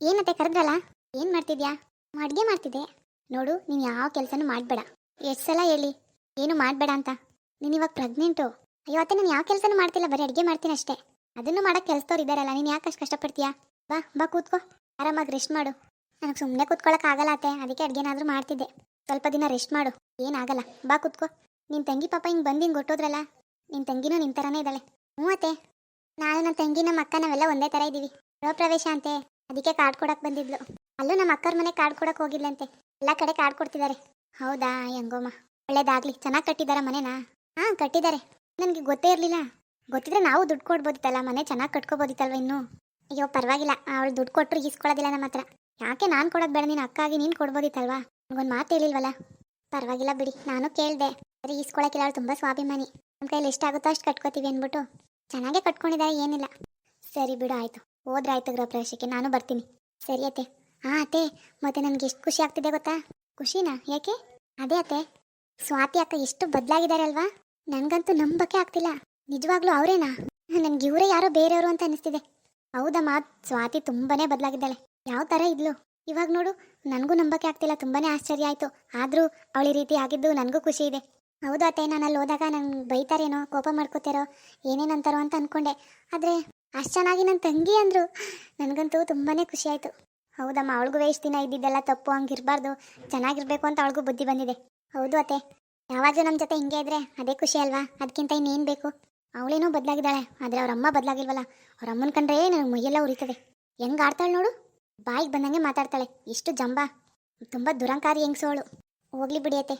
ಏನತ್ತೆ ಕರೆದ್ರಲ್ಲ? ಏನು ಮಾಡ್ತಿದ್ಯಾ? ಅಡುಗೆ ಮಾಡ್ತಿದ್ದೆ. ನೋಡು, ನೀನು ಯಾವ ಕೆಲಸನೂ ಮಾಡಬೇಡ. ಎಷ್ಟು ಸಲ ಹೇಳಿ, ಏನು ಮಾಡಬೇಡ ಅಂತ. ನೀನು ಇವಾಗ ಪ್ರೆಗ್ನೆಂಟು. ಅಯ್ಯೋ, ಅತ್ತೆ, ನಾನು ಯಾವ ಕೆಲಸನೂ ಮಾಡ್ತಿಲ್ಲ. ಬರೀ ಅಡುಗೆ ಮಾಡ್ತೀನಿ ಅಷ್ಟೇ. ಅದನ್ನು ಮಾಡಕ್ಕೆ ಕೆಲಸದವ್ರು ಇದ್ದಾರಲ್ಲ ನೀನು ಯಾಕೆ ಅಷ್ಟು ಕಷ್ಟಪಡ್ತೀಯಾ? ಬಾ ಬಾ, ಕೂತ್ಕೋ. ಆರಾಮಾಗಿ ರೆಸ್ಟ್ ಮಾಡು. ನನಗೆ ಸುಮ್ಮನೆ ಕೂತ್ಕೊಳ್ಳೋಕೆ ಆಗಲ್ಲ ಅತ್ತೆ. ಅದಕ್ಕೆ ಅಡುಗೆನಾದರೂ ಮಾಡ್ತಿದ್ದೆ. ಸ್ವಲ್ಪ ದಿನ ರೆಸ್ಟ್ ಮಾಡು. ಏನಾಗಲ್ಲ ಬಾ, ಕೂತ್ಕೋ. ನಿನ್ನ ತಂಗಿ ಪಾಪ ಹಿಂಗೆ ಬಂದು ಹಿಂಗೆ ಗೊಟ್ಟೋದ್ರಲ್ಲ ನಿನ್ನ ತಂಗಿನೂ ನಿನ್ನ ಥರನೇ ಇದ್ದಾಳೆ. ಹ್ಞೂ ಅತ್ತೆ. ನಾನು ನನ್ನ ತಂಗಿ ನಮ್ಮ ಅಕ್ಕ, ನಾವೆಲ್ಲ ಒಂದೇ ಥರ ಇದ್ದೀವಿ ಗೃಹ ಪ್ರವೇಶ ಅಂತೆ. ಅದಕ್ಕೆ ಕಾರ್ಡ್ ಕೊಡಕ್ಕೆ ಬಂದಿದ್ಲು. ಅಲ್ಲೂ ನಮ್ಮ ಅಕ್ಕರ ಮನೆ ಕಾರ್ಡ್ ಕೊಡಕ್ಕೆ ಹೋಗಿದ್ಲಂತೆ. ಎಲ್ಲ ಕಡೆ ಕಾರ್ಡ್ ಕೊಡ್ತಿದ್ದಾರೆ. ಹೌದಾ, ಹೆಂಗೋಮ್ಮ? ಒಳ್ಳೇದಾಗ್ಲಿ. ಚೆನ್ನಾಗಿ ಕಟ್ಟಿದಾರ ಮನೆನಾ? ಹಾಂ ಕಟ್ಟಿದ್ದಾರೆ ನನಗೆ ಗೊತ್ತೇ ಇರಲಿಲ್ಲ. ಗೊತ್ತಿದ್ರೆ ನಾವು ದುಡ್ಡು ಕೊಡ್ಬೋದಿತ್ತಲ್ಲ, ಮನೆ ಚೆನ್ನಾಗಿ ಕಟ್ಕೋಬೋದಿತ್ತಲ್ವ ಇನ್ನು? ಅಯ್ಯೋ, ಪರವಾಗಿಲ್ಲ. ಅವಳು ದುಡ್ಡು ಕೊಟ್ಟರು ಇಸ್ಕೊಳ್ಳೋದಿಲ್ಲ ನಮ್ಮ ಹತ್ರ. ಯಾಕೆ ನಾನು ಕೊಡೋದು ಬೇಡ, ನೀನು ಅಕ್ಕಾಗಿ ನೀನು ಕೊಡ್ಬೋದಿತ್ತಲ್ವಾ? ನನಗೊಂದು ಮಾತು ಹೇಳಿಲ್ವಲ್ಲ? ಪರವಾಗಿಲ್ಲ ಬಿಡಿ, ನಾನು ಕೇಳಿದೆ. ಸರಿ ಇಸ್ಕೊಳಕ್ಕಿಲ್ಲ ಅವಳು ತುಂಬ ಸ್ವಾಭಿಮಾನಿ. ನಮ್ಮ ಕೈಯಲ್ಲಿ ಎಷ್ಟಾಗುತ್ತೋ ಅಷ್ಟು ಕಟ್ಕೋತೀವಿ ಅಂದ್ಬಿಟ್ಟು. ಚೆನ್ನಾಗೇ ಕಟ್ಕೊಂಡಿದ್ದಾರೆ ಏನಿಲ್ಲ. ಸರಿ ಬಿಡು, ಆಯಿತು. ಹೋದ್ರೆ ಆಯ್ತು ಗೃಹ ಪ್ರವೇಶಕ್ಕೆ. ನಾನು ಬರ್ತೀನಿ. ಸರಿ ಅತ್ತೆ. ಹಾಂ ಅತ್ತೆ, ಮತ್ತೆ ನನಗೆ ಎಷ್ಟು ಖುಷಿ ಆಗ್ತಿದೆ ಗೊತ್ತಾ? ಖುಷಿನಾ? ಯಾಕೆ? ಅದೇ ಅತ್ತೆ. ಸ್ವಾತಿ ಅಕ್ಕ ಎಷ್ಟು ಬದಲಾಗಿದ್ದಾರೆ ಅಲ್ವಾ? ನನಗಂತೂ ನಂಬಕ್ಕೆ ಆಗ್ತಿಲ್ಲ. ನಿಜವಾಗ್ಲೂ ಅವರೇನಾ? ನನಗೆ ಇವರೇ ಯಾರೋ ಬೇರೆಯವರು ಅಂತ ಅನಿಸ್ತಿದೆ. ಹೌದಮ್ಮ, ಸ್ವಾತಿ ತುಂಬಾನೇ ಬದಲಾಗಿದ್ದಾಳೆ. ಯಾವ ಥರ ಇದ್ಲು? ಇವಾಗ ನೋಡು, ನನಗೂ ನಂಬಕ್ಕೆ ಆಗ್ತಿಲ್ಲ. ತುಂಬಾನೇ ಆಶ್ಚರ್ಯ ಆಯಿತು. ಆದರೂ ಅವಳ ರೀತಿ ಆಗಿದ್ದು ನನಗೂ ಖುಷಿ ಇದೆ. ಹೌದು ಅತ್ತೆ, ನಾನು ಅಲ್ಲಿ ಹೋದಾಗ ನಂಗೆ ಬೈತಾರೇನೋ, ಕೋಪ ಮಾಡ್ಕೋತಾರೋ, ಏನೇನಂತಾರೋ ಅಂತ ಅಂದ್ಕೊಂಡೆ ಆದರೆ ಅಷ್ಟು ಚೆನ್ನಾಗಿ ನನ್ನ ತಂಗಿ ಅಂದರು. ನನಗಂತೂ ತುಂಬಾ ಖುಷಿ ಆಯಿತು. ಹೌದಮ್ಮ ಅವಳಿಗೂ ವೇಸ್ಟ್ ದಿನ ಇದ್ದಿದ್ದೆಲ್ಲ ತಪ್ಪು, ಹಂಗಿರಬಾರ್ದು. ಚೆನ್ನಾಗಿರ್ಬೇಕು ಅಂತ ಅವಳಿಗೂ ಬುದ್ಧಿ ಬಂದಿದೆ. ಹೌದು ಅತ್ತೆ. ಯಾವಾಗಲೂ ನಮ್ಮ ಜೊತೆ ಹಿಂಗೆ ಇದ್ರೆ ಅದೇ ಖುಷಿ ಅಲ್ವಾ? ಅದಕ್ಕಿಂತ ಇನ್ನೇನು ಬೇಕು? ಅವಳೇನೋ ಬದಲಾಗಿದ್ದಾಳೆ, ಆದರೆ ಅಮ್ಮ ಬದಲಾಗಿಲ್ವಲ್ಲ? ಅವ್ರ ಅಮ್ಮನ ಕಂಡ್ರೆ ನನಗೆ ಮೈಯೆಲ್ಲ ಉರಿತದೆ. ಹೆಂಗೆ ಆಡ್ತಾಳೆ ನೋಡು? ಬಾಯಿಗೆ ಬಂದಂಗೆ ಮಾತಾಡ್ತಾಳೆ. ಇಷ್ಟು ಜಂಬ. ತುಂಬ ದುರಂಕಾರಿ ಹೆಂಗ್ಸು ಅವಳು. ಹೋಗ್ಲಿ ಬಿಡಿಯತ್ತೆ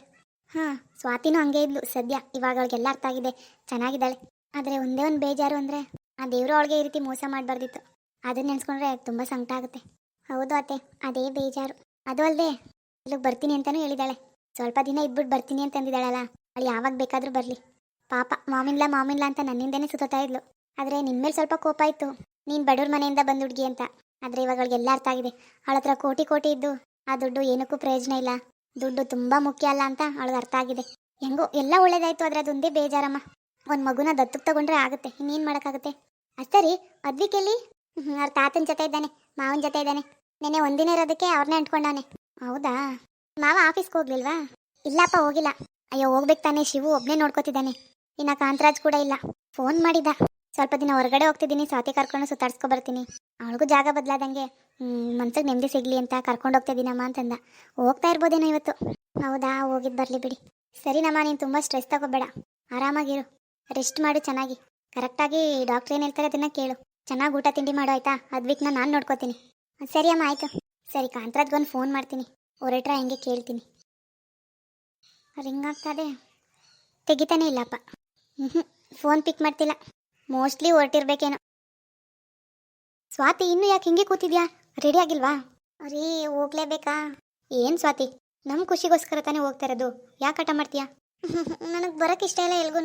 ಹಾಂ, ಸ್ವಾತಿನೂ ಹಂಗೆ ಇದ್ಲು ಸದ್ಯ. ಇವಾಗ ಅವಳಿಗೆಲ್ಲ ಅರ್ಥ ಆಗಿದೆ. ಚೆನ್ನಾಗಿದ್ದಾಳೆ. ಆದರೆ ಒಂದೇ ಒಂದು ಬೇಜಾರು ಅಂದರೆ? ಆ ದೇವರು ಅವಳಿಗೆ ಈ ರೀತಿ ಮೋಸ ಮಾಡಬಾರ್ದಿತ್ತು. ಅದನ್ನ ನೆನೆಸ್ಕೊಂಡ್ರೆ ತುಂಬ ಸಂಕಟ ಆಗುತ್ತೆ. ಹೌದು ಅತ್ತೆ, ಅದೇ ಬೇಜಾರು. ಅದು ಅಲ್ಲದೆ ಇಲ್ಲಿಗೆ ಬರ್ತೀನಿ ಅಂತಲೂ ಹೇಳಿದಾಳೆ. ಸ್ವಲ್ಪ ದಿನ ಇದ್ಬಿಟ್ಟು ಬರ್ತೀನಿ ಅಂತ ಅಂದಿದ್ದಾಳಲ್ಲ ಅವಳು ಯಾವಾಗ ಬೇಕಾದರೂ ಬರಲಿ. ಪಾಪ ಮಾಮಿನ್ಲ ಮಾಮಿನ್ಲ ಅಂತ ನನ್ನಿಂದನೇ ಸುತ್ತಾ ಇದ್ಲು. ಆದರೆ ನಿನ್ಮೇಲೆ ಸ್ವಲ್ಪ ಕೋಪ ಇತ್ತು. ನೀನು ಬಡವ್ರ ಮನೆಯಿಂದ ಬಂದು ಹುಡುಗಿ ಅಂತ. ಆದರೆ ಇವಾಗ ಅವಳಿಗೆಲ್ಲ ಅರ್ಥ ಆಗಿದೆ. ಅವಳ ಹತ್ರ ಕೋಟಿ ಕೋಟಿ ಇದ್ದು, ಆ ದುಡ್ಡು ಏನಕ್ಕೂ ಪ್ರಯೋಜನ ಇಲ್ಲ. ದುಡ್ಡು ತುಂಬ ಮುಖ್ಯ ಅಲ್ಲ ಅಂತ ಅವಳಿಗೆ ಅರ್ಥ ಆಗಿದೆ. ಹೆಂಗೋ, ಎಲ್ಲ ಒಳ್ಳೇದಾಯ್ತು, ಆದರೆ ಅದೊಂದೇ ಬೇಜಾರಮ್ಮ. ಒಂದು ಮಗುನ ದತ್ತಕ್ಕೆ ತಗೊಂಡ್ರೆ ಆಗುತ್ತೆ. ಇನ್ನೇನು ಮಾಡೋಕ್ಕಾಗುತ್ತೆ? ಅಷ್ಟರಿ ಅದ್ವಿಕೆಲ್ಲಿ ಅವ್ರ ತಾತನ ಜೊತೆ ಇದ್ದಾನೆ, ಮಾವನ ಜೊತೆ ಇದ್ದಾನೆ. ನೆನೆ ಒಂದಿನ ಇರೋದಕ್ಕೆ ಅವ್ರನ್ನೇ ಅಂಟ್ಕೊಂಡವನೆ. ಹೌದಾ? ಮಾವ ಆಫೀಸ್ಗೆ ಹೋಗ್ಲಿಲ್ವಾ? ಇಲ್ಲಪ್ಪ, ಹೋಗಿಲ್ಲ. ಅಯ್ಯೋ, ಹೋಗ್ಬೇಕು ತಾನೆ, ಶಿವು ಒಬ್ಬನೇ ನೋಡ್ಕೋತಿದ್ದಾನೆ. ಇನ್ನ ಕಾಂತರಾಜ್ ಕೂಡ ಇಲ್ಲ. ಫೋನ್ ಮಾಡಿದ. ಸ್ವಲ್ಪ ದಿನ ಹೊರಗಡೆ ಹೋಗ್ತಿದ್ದೀನಿ, ಸ್ವಾತಿ ಕರ್ಕೊಂಡು ಸುತ್ತಾಡ್ಸ್ಕೊ ಬರ್ತೀನಿ. ಅವಳಿಗೂ ಜಾಗ ಬದಲಾದಂಗೆ ಮನ್ಸಿಗೆ ನೆಮ್ಮದಿ ಸಿಗ್ಲಿ ಅಂತ ಕರ್ಕೊಂಡು ಹೋಗ್ತಿದ್ದೀನಮ್ಮ ಅಂತಂದ. ಹೋಗ್ತಾ ಇರ್ಬೋದೇನೋ ಇವತ್ತು. ಹೌದಾ ಹೋಗಿದ್ದು ಬರಲಿ ಬಿಡಿ. ಸರಿನಮ್ಮ, ನೀನು ತುಂಬ ಸ್ಟ್ರೆಸ್ ತಗೋಬೇಡ. ಆರಾಮಾಗಿರು. ರೆಸ್ಟ್ ಮಾಡು ಚೆನ್ನಾಗಿ. ಕರೆಕ್ಟಾಗಿ ಡಾಕ್ಟ್ರ್ ಏನು ಹೇಳ್ತಾರೆ ಅದನ್ನ ಕೇಳು. ಚೆನ್ನಾಗಿ ಊಟ ತಿಂಡಿ ಮಾಡು ಆಯ್ತಾ? ಅದ್ವಿಕ್ನ ನಾನು ನೋಡ್ಕೋತೀನಿ. ಸರಿ ಅಮ್ಮ, ಆಯಿತು. ಸರಿ ಕಾಂತರಾಜ್ಗೊಂದು ಫೋನ್ ಮಾಡ್ತೀನಿ. ಹೊರಟ್ರ ಹೆಂಗೆ ಕೇಳ್ತೀನಿ. ರಿಂಗ್ ಆಗ್ತದೆ ತೆಗಿತಾನೆ ಇಲ್ಲಪ್ಪ. ಹ್ಞೂ ಫೋನ್ ಪಿಕ್ ಮಾಡ್ತಿಲ್ಲ. ಮೋಸ್ಟ್ಲಿ ಹೊರಟಿರ್ಬೇಕೇನೋ. ಸ್ವಾತಿ, ಇನ್ನು ಯಾಕೆ ಹಿಂಗೆ ಕೂತಿದ್ಯಾ? ರೆಡಿ ಆಗಿಲ್ವಾ? ಅರೇ, ಹೋಗ್ಲೇಬೇಕಾ? ಏನು ಸ್ವಾತಿ? ನಮ್ಮ ಖುಷಿಗೋಸ್ಕರ ತಾನೇ ಹೋಗ್ತಾ ಇರೋದು. ಯಾಕೆ ಆಟ ಮಾಡ್ತೀಯಾ? ನನಗೆ ಬರೋಕ್ಕೆ ಇಷ್ಟ ಇಲ್ಲ ಎಲ್ಗೂ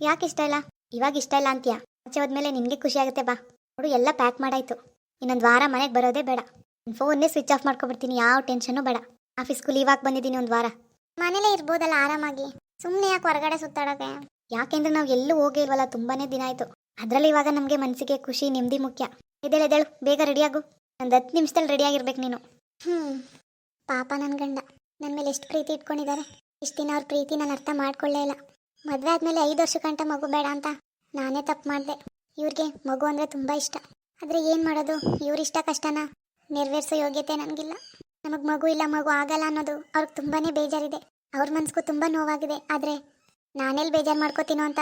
ಯಾಕೆ ಇಷ್ಟ ಇಲ್ಲ? ಇವಾಗ ಇಷ್ಟ ಇಲ್ಲ ಅಂತೀಯಾ. ಆಚೆ ಹೋದ್ಮೇಲೆ ನಿನಗೆ ಖುಷಿ ಆಗುತ್ತೆ ಬಾ. ನೋಡು ಎಲ್ಲ ಪ್ಯಾಕ್ ಮಾಡಾಯ್ತು. ಇನ್ನೊಂದು ವಾರ ಮನೆಗೆ ಬರೋದೇ ಬೇಡ. ಫೋನ್ನೇ ಸ್ವಿಚ್ ಆಫ್ ಮಾಡ್ಕೊಬಿಡ್ತೀನಿ ಯಾವ ಟೆನ್ಷನು ಬೇಡ. ಆಫೀಸ್ ಸ್ಕೂಲ್ ಇವಾಗ ಬಂದಿದ್ದೀನಿ ಒಂದು ವಾರ. ಮನೇಲೇ ಇರ್ಬೋದಲ್ಲ ಆರಾಮಾಗಿ. ಸುಮ್ಮನೆ ಯಾಕೆ ಹೊರಗಡೆ ಸುತ್ತಾಡೋಕೆ? ಯಾಕೆಂದ್ರೆ ನಾವು ಎಲ್ಲೂ ಹೋಗಿಲ್ವಲ್ಲ ತುಂಬಾನೇ ದಿನ ಆಯ್ತು. ಅದರಲ್ಲಿ ಇವಾಗ ನಮಗೆ ಮನಸ್ಸಿಗೆ ಖುಷಿ ನೆಮ್ಮದಿ ಮುಖ್ಯ. ಎದ್ದೇಳು ಎದ್ದೇಳು ಬೇಗ ರೆಡಿಯಾಗು ಒಂದು ಹತ್ತು ನಿಮಿಷದಲ್ಲಿ ರೆಡಿಯಾಗಿರ್ಬೇಕು ನೀನು. ಹ್ಞೂ ಪಾಪ ನನ್ನ ಗಂಡ. ನನ್ನ ಮೇಲೆ ಎಷ್ಟು ಪ್ರೀತಿ ಇಟ್ಕೊಂಡಿದ್ದಾರೆ ಇಷ್ಟು ದಿನ ಅವ್ರ ಪ್ರೀತಿ ನಾನು ಅರ್ಥ ಮಾಡ್ಕೊಳ್ಳೇ ಇಲ್ಲ. ಮದುವೆ ಆದಮೇಲೆ ಐದು ವರ್ಷ ಗಂಟ ಮಗು ಬೇಡ ಅಂತ. ನಾನೇ ತಪ್ಪು ಮಾಡಿದೆ. ಇವ್ರಿಗೆ ಮಗು ಅಂದರೆ ತುಂಬ ಇಷ್ಟ. ಆದರೆ ಏನು ಮಾಡೋದು? ಇವ್ರಿಷ್ಟ ಕಷ್ಟನ ನೆರವೇರಿಸೋ ಯೋಗ್ಯತೆ ನನಗಿಲ್ಲ ನಮಗೆ ಮಗು ಇಲ್ಲ, ಮಗು ಆಗಲ್ಲ ಅನ್ನೋದು ಅವ್ರಿಗೆ ತುಂಬಾ ಬೇಜಾರಿದೆ. ಅವ್ರ ಮನ್ಸಿಗೂ ತುಂಬ ನೋವಾಗಿದೆ. ಆದರೆ ನಾನೆಲ್ಲಿ ಬೇಜಾರು ಮಾಡ್ಕೋತೀನೋ ಅಂತ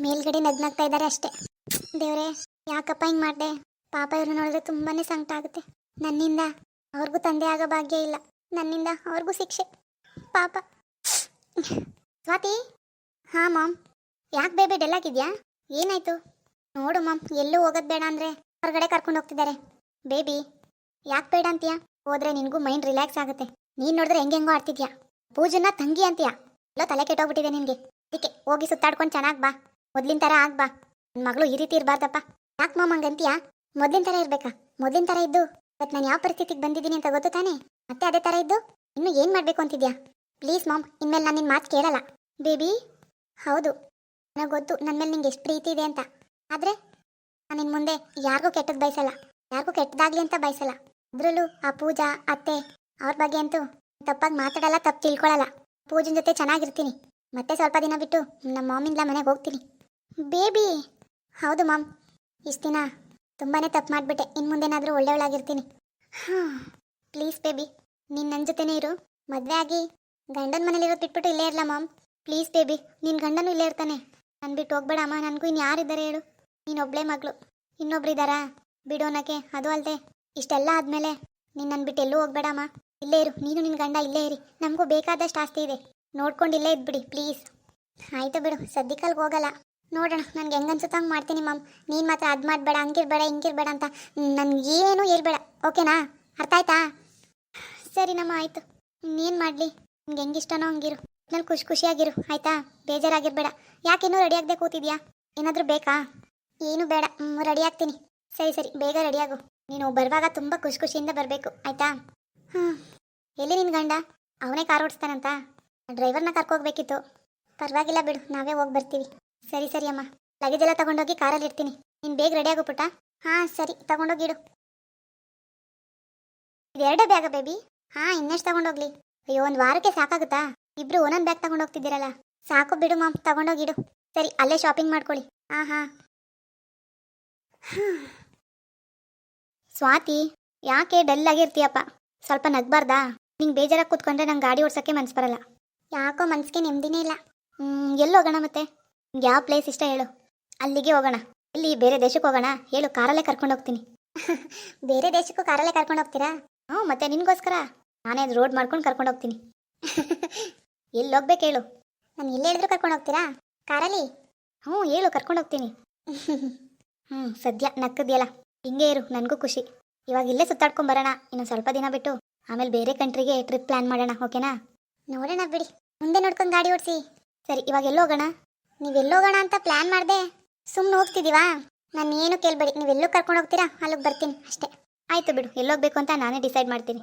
ಮೇಲ್ಗಡೆ ನಗ್ನಾಗ್ತಾ ಇದ್ದಾರೆ ಅಷ್ಟೇ. ದೇವ್ರೆ, ಯಾಕಪ್ಪ ಹಿಂಗೆ ಮಾಡಿದೆ? ಪಾಪ ಇವ್ರು ನೋಡಿದ್ರೆ ತುಂಬಾ ಸಂಕಟ ಆಗುತ್ತೆ. ನನ್ನಿಂದ ಅವ್ರಿಗೂ ತಂದೆ ಆಗೋ ಭಾಗ್ಯ ಇಲ್ಲ. ನನ್ನಿಂದ ಅವ್ರಿಗೂ ಶಿಕ್ಷೆ. ಪಾಪ. ಸ್ವಾತಿ? ಹಾಂ ಮಾಮ್. ಯಾಕೆ ಬೇಬಿ ಡೆಲ್ ಏನಾಯ್ತು? ನೋಡು ಮಾಮ್ ಎಲ್ಲೂ ಹೋಗೋದು ಬೇಡ ಅಂದರೆ ಹೊರಗಡೆ ಕರ್ಕೊಂಡು ಹೋಗ್ತಿದ್ದಾರೆ. ಬೇಬಿ, ಯಾಕೆ ಬೇಡ ಅಂತೀಯಾ? ಹೋದ್ರೆ ನಿನಗೂ ಮೈಂಡ್ ರಿಲ್ಯಾಕ್ಸ್ ಆಗುತ್ತೆ. ನೀನು ನೋಡಿದ್ರೆ ಹೆಂಗೆಂಗೋ ಆಡ್ತಿದ್ಯಾ? ಪೂಜನ್ನ ತಂಗಿ ಅಂತೀಯಾ? ಎಲ್ಲೋ ತಲೆ ಕೆಟ್ಟೋಗ್ಬಿಟ್ಟಿದೆ ನಿನಗೆ. ಅದಕ್ಕೆ ಹೋಗಿ ಸುತ್ತಾಡ್ಕೊಂಡು ಚೆನ್ನಾಗಿ ಬಾ. ಮೊದ್ಲಿನ ಥರ ಆಗ್ ಬಾ. ನನ್ನ ಮಗಳು ಈ ರೀತಿ ಇರಬಾರ್ದಪ್ಪ. ಯಾಕೆ ಮಾಮ್ ಹಂಗಂತೀಯಾ? ಮೊದ್ಲಿನ ಥರ ಇರ್ಬೇಕಾ? ಮೊದ್ಲಿನ ಥರ ಇದ್ದು? ಇವತ್ತು ನಾನು ಯಾವ ಪರಿಸ್ಥಿತಿಗೆ ಬಂದಿದ್ದೀನಿ ಅಂತ ಗೊತ್ತು ತಾನೇ? ಮತ್ತೆ ಅದೇ ಥರ ಇದ್ದು? ಇನ್ನು ಏನು ಮಾಡಬೇಕು ಅಂತಿದ್ಯಾ? ಪ್ಲೀಸ್ ಮಾಮ್, ಇನ್ಮೇಲೆ ನಾನು ನಿನ್ನ ಮಾತು ಕೇಳಲ್ಲ. ಬೇಬಿ, ಹೌದು. ನನಗೆ ಗೊತ್ತು ನನ್ನ ಮೇಲೆ ನಿಂಗೆ ಎಷ್ಟು ಪ್ರೀತಿ ಇದೆ ಅಂತ. ಆದರೆ ನಾನು ಇನ್ನು ಮುಂದೆ ಯಾರಿಗೂ ಕೆಟ್ಟದ್ದು ಬಯಸಲ್ಲ. ಯಾರಿಗೂ ಕೆಟ್ಟದಾಗಲಿ ಅಂತ ಬಯಸಲ್ಲ. ಅದರಲ್ಲೂ ಆ ಪೂಜಾ, ಅತ್ತೆ ಅವ್ರ ಬಗ್ಗೆ ಅಂತೂ ತಪ್ಪಾಗಿ ಮಾತಾಡಲ್ಲ, ತಪ್ಪು ತಿಳ್ಕೊಳಲ್ಲ. ಪೂಜನ್ ಜೊತೆ ಚೆನ್ನಾಗಿರ್ತೀನಿ. ಮತ್ತೆ ಸ್ವಲ್ಪ ದಿನ ಬಿಟ್ಟು ನಮ್ಮ ಮಾಮಿಂದ ಮನೆಗೆ ಹೋಗ್ತೀನಿ. ಬೇಬಿ! ಹೌದು ಮಾಮ್. ಇಷ್ಟು ದಿನ ತುಂಬಾ ತಪ್ಪು ಮಾಡಿಬಿಟ್ಟೆ. ಇನ್ನು ಮುಂದೇನಾದರೂ ಒಳ್ಳೆಯವಳಾಗಿರ್ತೀನಿ ಹಾಂ, ಪ್ಲೀಸ್ ಬೇಬಿ. ನೀನು ನನ್ನ ಜೊತೆನೇ ಇರು. ಮದುವೆ ಆಗಿ ಗಂಡನ ಮನೇಲಿರೋದು ಬಿಟ್ಬಿಟ್ಟು ಇಲ್ಲೇ ಇರಲ್ಲ ಮಾಮ್. ಪ್ಲೀಸ್ ಬೇಬಿ ನಿನ್ನ ಗಂಡನೂ ಇಲ್ಲೇ ಇರ್ತಾನೆ. ನಾನು ಬಿಟ್ಟು ಹೋಗ್ಬೇಡ ಅಮ್ಮ ನನಗೂ ಇನ್ನು ಯಾರಿದ್ದಾರೆ ಹೇಳು. ನೀನು ಒಬ್ಬಳೇ ಮಗಳು. ಇನ್ನೊಬ್ರು ಇದ್ದಾರಾ ಬಿಡೋನಕ್ಕೆ ಅದು ಅಲ್ಲದೆ ಇಷ್ಟೆಲ್ಲ ಆದಮೇಲೆ ನೀನು ನನ್ನ ಬಿಟ್ಟು ಎಲ್ಲೂ ಹೋಗ್ಬೇಡಮ್ಮ. ಇಲ್ಲೇ ಇರು. ನೀನು ನಿನ್ನ ಗಂಡ ಇಲ್ಲೇ ಇರಿ. ನಮಗೂ ಬೇಕಾದಷ್ಟು ಆಸ್ತಿ ಇದೆ. ನೋಡ್ಕೊಂಡು ಇಲ್ಲೇ ಇದ್ಬಿಡಿ, ಪ್ಲೀಸ್. ಆಯಿತು ಬಿಡು. ಸದ್ಯಕ್ಕಲ್ಗೆ ಹೋಗಲ್ಲ. ನೋಡೋಣ. ನನಗೆ ಹೆಂಗನ್ಸುತ್ತೆ ಹಂಗೆ ಮಾಡ್ತೀನಿ ಮ್ಯಾಮ್ ನೀನು ಮಾತ್ರ ಅದು ಮಾಡಬೇಡ, ಹಂಗಿರ್ಬೇಡ, ಹಿಂಗಿರ್ಬೇಡ ಅಂತ ನನಗೇನು ಹೇಳ್ಬೇಡ. ಓಕೆನಾ? ಅರ್ಥ ಆಯ್ತಾ? ಸರಿ ನಮ್ಮ, ಆಯಿತು. ಇನ್ನೇನು ಮಾಡಲಿ? ನಿಮ್ಗೆ ಹೆಂಗಿಷ್ಟನೋ ಹಂಗಿರು. ನಲ್ಲಿ ಖುಷಿ ಖುಷಿಯಾಗಿರು, ಆಯ್ತಾ? ಬೇಜಾರಾಗಿರ್ಬೇಡ. ಯಾಕಿನ್ನೂ ರೆಡಿ ಆಗದೆ ಕೂತಿದ್ಯಾ? ಏನಾದರೂ ಬೇಕಾ? ಏನು ಬೇಡ ರೆಡಿ ಆಗ್ತೀನಿ. ಸರಿ ಸರಿ, ಬೇಗ ರೆಡಿ ಆಗು. ನೀನು ಬರುವಾಗ ತುಂಬ ಖುಷಿ ಖುಷಿಯಿಂದ ಬರಬೇಕು, ಆಯ್ತಾ? ಹ್ಞೂ ಎಲ್ಲಿ ನಿನ್ನ ಗಂಡ? ಅವನೇ ಕಾರ್ ಓಡಿಸ್ತಾನಂತ? ಡ್ರೈವರ್ನ ಕರ್ಕೋಗ್ಬೇಕಿತ್ತು ಪರವಾಗಿಲ್ಲ ಬಿಡು, ನಾವೇ ಹೋಗಿ ಬರ್ತೀವಿ. ಸರಿ ಸರಿ, ಅಮ್ಮ. ಲಗೇಜ್ ಎಲ್ಲ ತಗೊಂಡೋಗಿ ಕಾರಲ್ಲಿ ಇರ್ತೀನಿ ನೀನು ಬೇಗ ರೆಡಿ ಆಗು ಪುಟ್ಟ. ಹಾಂ, ಸರಿ ತಗೊಂಡೋಗಿಡು ಇದೆರಡೇ ಬೇಗ ಬೇಬಿ ಹಾಂ, ಇನ್ನೆಷ್ಟು ತಗೊಂಡೋಗ್ಲಿ? ಅಯ್ಯೋ, ಒಂದು ವಾರಕ್ಕೆ ಸಾಕಾಗುತ್ತಾ? ಇಬ್ರು ಒಂದೊಂದು ಬ್ಯಾಗ್ ತಗೊಂಡೋಗ್ತಿದ್ದೀರಲ್ಲ ಸಾಕು ಬಿಡು ಮಾಮ್ ತಗೊಂಡೋಗಿಡು ಸರಿ, ಅಲ್ಲೇ ಶಾಪಿಂಗ್ ಮಾಡ್ಕೊಳ್ಳಿ. ಹಾ ಹಾ. ಸ್ವಾತಿ, ಯಾಕೆ ಡಲ್ ಆಗಿರ್ತೀಯಪ್ಪ? ಸ್ವಲ್ಪ ನಗ್ಬಾರ್ದಾ? ನಿಂಗೆ ಬೇಜಾರಾಗಿ ಕೂತ್ಕೊಂಡ್ರೆ ನಂಗೆ ಗಾಡಿ ಓಡ್ಸೋಕ್ಕೆ ಮನ್ಸು ಬರಲ್ಲ. ಯಾಕೋ ಮನ್ಸಿಗೆ ನೆಮ್ಮದಿನೇ ಇಲ್ಲ. ಎಲ್ಲಿ ಹೋಗೋಣ ಮತ್ತೆ? ಯಾವ ಪ್ಲೇಸ್ ಇಷ್ಟ ಹೇಳು. ಅಲ್ಲಿಗೆ ಹೋಗೋಣ. ಇಲ್ಲಿ ಬೇರೆ ದೇಶಕ್ಕೆ ಹೋಗೋಣ. ಹೇಳು, ಕಾರಲ್ಲೇ ಕರ್ಕೊಂಡು ಹೋಗ್ತೀನಿ. ಬೇರೆ ದೇಶಕ್ಕೂ ಕಾರಲ್ಲೇ ಕರ್ಕೊಂಡು ಹೋಗ್ತೀರಾ? ಹ್ಞೂ ಮತ್ತೆ ನಿನಗೋಸ್ಕರ? ನಾನೇ ರೋಡ್ ಮಾಡ್ಕೊಂಡು ಕರ್ಕೊಂಡು ಹೋಗ್ತೀನಿ. ಎಲ್ಲಿ ಹೋಗ್ಬೇಕು ಹೇಳು ನಾನು ಎಲ್ಲಿ ಹೇಳಿದ್ರು ಕರ್ಕೊಂಡು ಹೋಗ್ತೀರಾ? ಕಾರಲ್ಲಿ? ಹ್ಞೂ ಹೇಳು ಕರ್ಕೊಂಡು ಹೋಗ್ತೀನಿ. ಹ್ಞೂ ಸದ್ಯ ನಕ್ಕದ್ಯಲ್ಲ ಹಿಂಗೆ ಇರು ನನಗೂ ಖುಷಿ. ಇವಾಗ ಇಲ್ಲೇ ಸುತ್ತಾಡ್ಕೊಂಬರೋಣ ಇನ್ನೊಂದು ಇನ್ನು ಸ್ವಲ್ಪ ದಿನ ಬಿಟ್ಟು. ಆಮೇಲೆ ಬೇರೆ ಕಂಟ್ರಿಗೆ ಟ್ರಿಪ್ ಪ್ಲಾನ್ ಮಾಡೋಣ ಓಕೆನಾ? ನೋಡೋಣ ಬಿಡಿ. ಮುಂದೆ ನೋಡ್ಕೊಂಡು ಗಾಡಿ ಓಡಿಸಿ. ಸರಿ ಇವಾಗ ಎಲ್ಲೋಗೋಣ ಹೋಗೋಣ? ಅಂತ ಪ್ಲಾನ್ ಮಾಡಿದೆ. ಸುಮ್ಮನೆ ಹೋಗ್ತಿದ್ದೀವಾ ನಾನು ಏನು ಕೇಳಬೇಡಿ ನೀವೆಲ್ಲೂ ಕರ್ಕೊಂಡು ಹೋಗ್ತೀರಾ? ಅಲ್ಲಿಗೆ ಬರ್ತೀನಿ ಅಷ್ಟೇ. ಆಯಿತು ಬಿಡು ಎಲ್ಲೋಗ್ಬೇಕು ಅಂತ ನಾನೇ ಡಿಸೈಡ್ ಮಾಡ್ತೀನಿ.